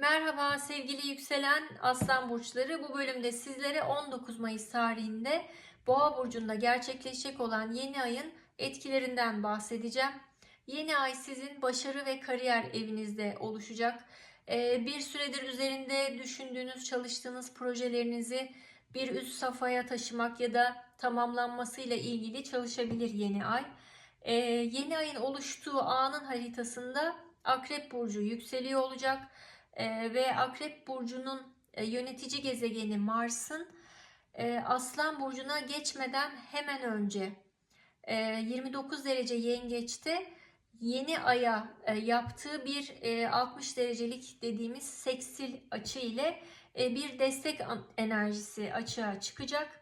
Merhaba sevgili yükselen aslan burçları. Bu bölümde sizlere 19 Mayıs tarihinde Boğa burcunda gerçekleşecek olan yeni ayın etkilerinden bahsedeceğim. Yeni ay sizin başarı ve kariyer evinizde oluşacak. Ee, Bir süredir üzerinde düşündüğünüz, çalıştığınız projelerinizi bir üst safhaya taşımak ya da tamamlanmasıyla ilgili çalışabilir yeni ay. Ee, Yeni ayın oluştuğu anın haritasında Akrep burcu yükseliyor olacak. Ee, ve Akrep Burcu'nun e, yönetici gezegeni Mars'ın e, Aslan Burcu'na geçmeden hemen önce e, 29 derece yengeçte yeni aya e, yaptığı bir e, 60 derecelik dediğimiz seksil açı ile e, bir destek enerjisi açığa çıkacak.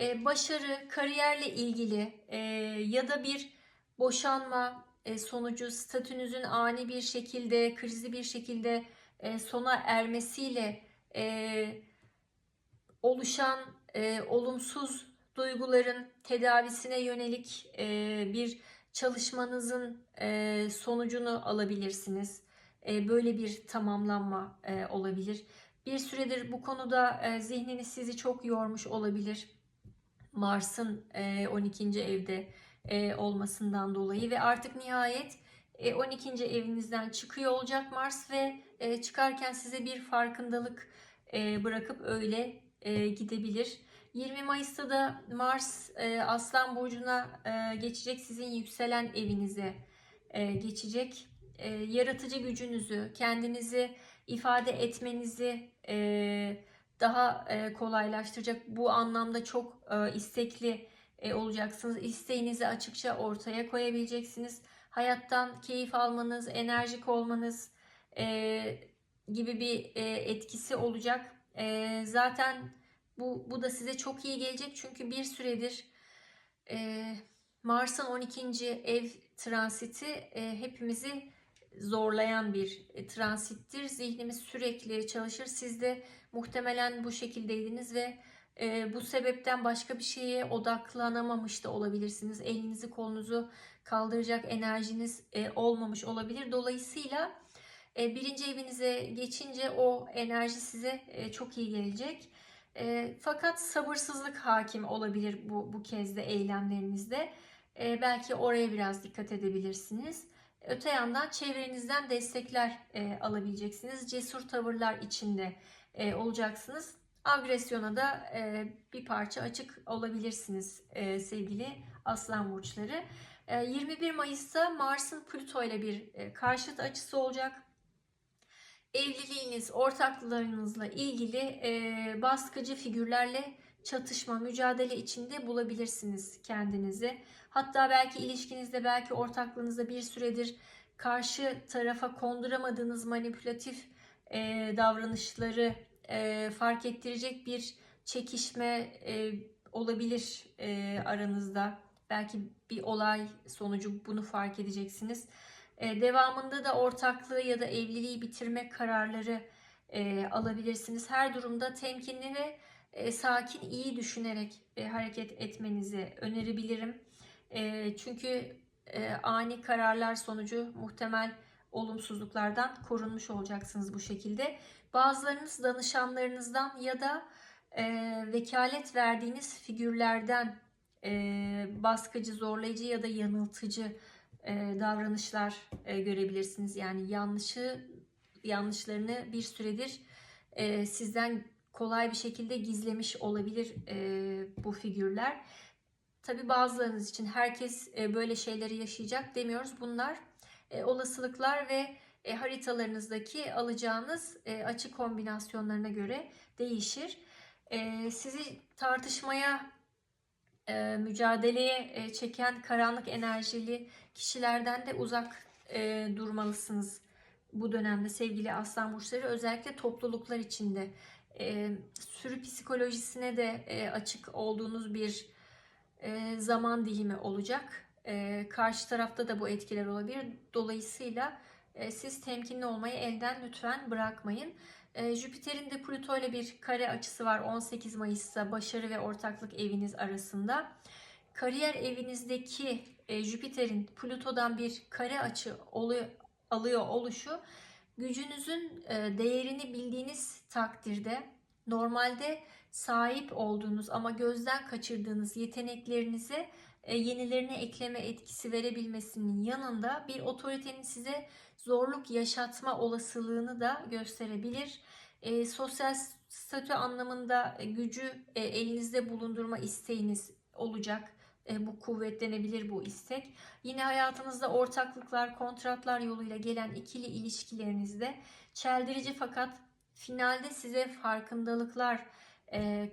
E, başarı, kariyerle ilgili e, ya da bir boşanma e, sonucu statünüzün ani bir şekilde, krizli bir şekilde e, sona ermesiyle e, oluşan e, olumsuz duyguların tedavisine yönelik bir çalışmanızın sonucunu alabilirsiniz. Böyle bir tamamlanma olabilir. Bir süredir bu konuda e, zihniniz sizi çok yormuş olabilir. Mars'ın e, 12. evde olmasından dolayı ve artık nihayet e, 12. evinizden çıkıyor olacak Mars ve e, çıkarken size bir farkındalık e, bırakıp öyle e, gidebilir. 20 Mayıs'ta da Mars e, Aslan Burcu'na e, geçecek sizin yükselen evinize e, geçecek. E, yaratıcı gücünüzü, kendinizi ifade etmenizi e, daha e, kolaylaştıracak. Bu anlamda çok e, istekli e, olacaksınız. İsteğinizi açıkça ortaya koyabileceksiniz. Hayattan keyif almanız, enerjik olmanız e, gibi bir e, etkisi olacak. E, zaten bu, bu da size çok iyi gelecek çünkü bir süredir e, Mars'ın 12. ev transiti e, hepimizi zorlayan bir transittir. Zihnimiz sürekli çalışır. Siz de muhtemelen bu şekildeydiniz ve e, bu sebepten başka bir şeye odaklanamamış da olabilirsiniz. Elinizi kolunuzu kaldıracak enerjiniz e, olmamış olabilir. Dolayısıyla e, birinci evinize geçince o enerji size e, çok iyi gelecek. E, fakat sabırsızlık hakim olabilir bu, bu kez de eylemlerinizde. E, belki oraya biraz dikkat edebilirsiniz. Öte yandan çevrenizden destekler e, alabileceksiniz. Cesur tavırlar içinde e, olacaksınız. Agresyona da e, bir parça açık olabilirsiniz e, sevgili aslan burçları. E, 21 Mayıs'ta Mars'ın Plüto ile bir e, karşıt açısı olacak. Evliliğiniz, ortaklarınızla ilgili e, baskıcı figürlerle çatışma, mücadele içinde bulabilirsiniz kendinizi. Hatta belki ilişkinizde, belki ortaklığınızda bir süredir karşı tarafa konduramadığınız manipülatif e, davranışları e, fark ettirecek bir çekişme e, olabilir e, aranızda. Belki bir olay sonucu bunu fark edeceksiniz. E, devamında da ortaklığı ya da evliliği bitirme kararları e, alabilirsiniz. Her durumda temkinli ve e, sakin, iyi düşünerek e, hareket etmenizi önerebilirim. E, çünkü e, ani kararlar sonucu muhtemel olumsuzluklardan korunmuş olacaksınız bu şekilde. Bazılarınız danışanlarınızdan ya da e, vekalet verdiğiniz figürlerden e, baskıcı, zorlayıcı ya da yanıltıcı e, davranışlar e, görebilirsiniz. Yani yanlışı yanlışlarını bir süredir e, sizden kolay bir şekilde gizlemiş olabilir e, bu figürler. Tabi bazılarınız için herkes e, böyle şeyleri yaşayacak demiyoruz. Bunlar e, olasılıklar ve e, haritalarınızdaki alacağınız e, açı kombinasyonlarına göre değişir. E, sizi tartışmaya, e, mücadeleye e, çeken karanlık enerjili kişilerden de uzak e, durmalısınız bu dönemde sevgili aslan burçları. Özellikle topluluklar içinde e, sürü psikolojisine de e, açık olduğunuz bir e, zaman dilimi olacak. E, karşı tarafta da bu etkiler olabilir. Dolayısıyla e, siz temkinli olmayı elden lütfen bırakmayın. E, Jüpiter'in de Plüto ile bir kare açısı var 18 Mayıs'ta başarı ve ortaklık eviniz arasında. Kariyer evinizdeki e, Jüpiter'in Plüto'dan bir kare açı oluyor, alıyor oluşu gücünüzün e, değerini bildiğiniz takdirde normalde sahip olduğunuz ama gözden kaçırdığınız yeteneklerinize e, yenilerini ekleme etkisi verebilmesinin yanında bir otoritenin size zorluk yaşatma olasılığını da gösterebilir. E, sosyal statü anlamında e, gücü e, elinizde bulundurma isteğiniz olacak. E, bu kuvvetlenebilir bu istek. Yine hayatınızda ortaklıklar, kontratlar yoluyla gelen ikili ilişkilerinizde çeldirici fakat finalde size farkındalıklar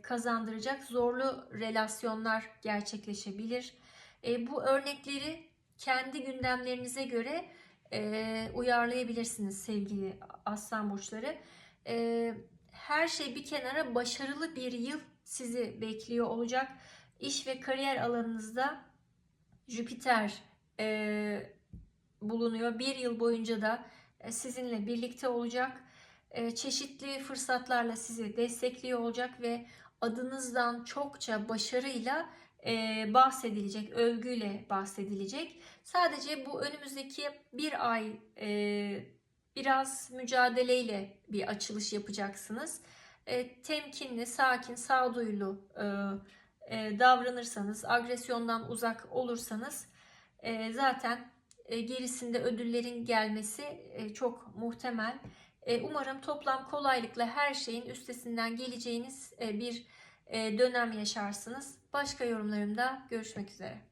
kazandıracak zorlu relasyonlar gerçekleşebilir. E, bu örnekleri kendi gündemlerinize göre e, uyarlayabilirsiniz sevgili aslan burçları. E, her şey bir kenara başarılı bir yıl sizi bekliyor olacak. İş ve kariyer alanınızda Jüpiter e, bulunuyor. Bir yıl boyunca da e, sizinle birlikte olacak. E, çeşitli fırsatlarla sizi destekliyor olacak ve adınızdan çokça başarıyla e, bahsedilecek, övgüyle bahsedilecek. Sadece bu önümüzdeki bir ay e, biraz mücadeleyle bir açılış yapacaksınız. E, temkinli, sakin, sağduyulu davranırsanız, agresyondan uzak olursanız zaten gerisinde ödüllerin gelmesi çok muhtemel. E, umarım toplam kolaylıkla her şeyin üstesinden geleceğiniz e, bir e, dönem yaşarsınız. Başka yorumlarımda görüşmek üzere.